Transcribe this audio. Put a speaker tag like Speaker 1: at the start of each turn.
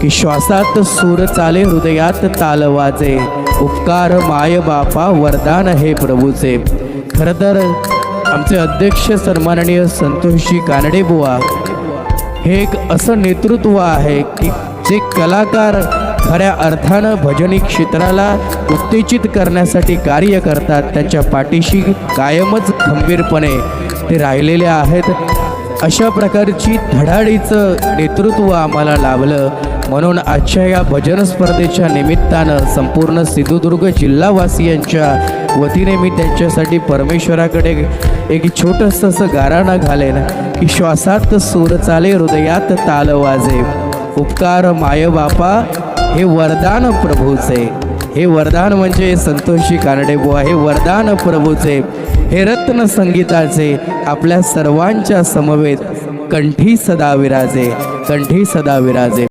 Speaker 1: की श्वासात सूर चाले हृदयात ताल वाजे. उपकार माय बापा वरदान हे प्रभूचे. खरं तर आमचे अध्यक्ष सन्माननीय संतोषजी कानडे बुवा हे एक असं नेतृत्व आहे की जे कलाकार खऱ्या अर्थानं भजनी क्षेत्राला उत्तेजित करण्यासाठी कार्य करतात त्यांच्या पाठीशी कायमच खंबीरपणे ते राहिलेले आहेत. अशा प्रकारची धडाडीचं नेतृत्व आम्हाला लाभलं. म्हणून आजच्या या भजन स्पर्धेच्या निमित्तानं संपूर्ण सिंधुदुर्ग जिल्हावासियांच्या वतीने मी त्यांच्यासाठी परमेश्वराकडे एक छोटंसं असं गाराणं घालेन की श्वासात सूर चाले हृदयात ताल वाजे. उपकार माय बापा हे वरदान प्रभूचे. हे वरदान म्हणजे संतोषी कानडेबुवा हे वरदान प्रभूचे हे रत्न संगीताचे आपल्या सर्वांच्या समवेत कंठी सदा विराजे कंठी सदा विराजे.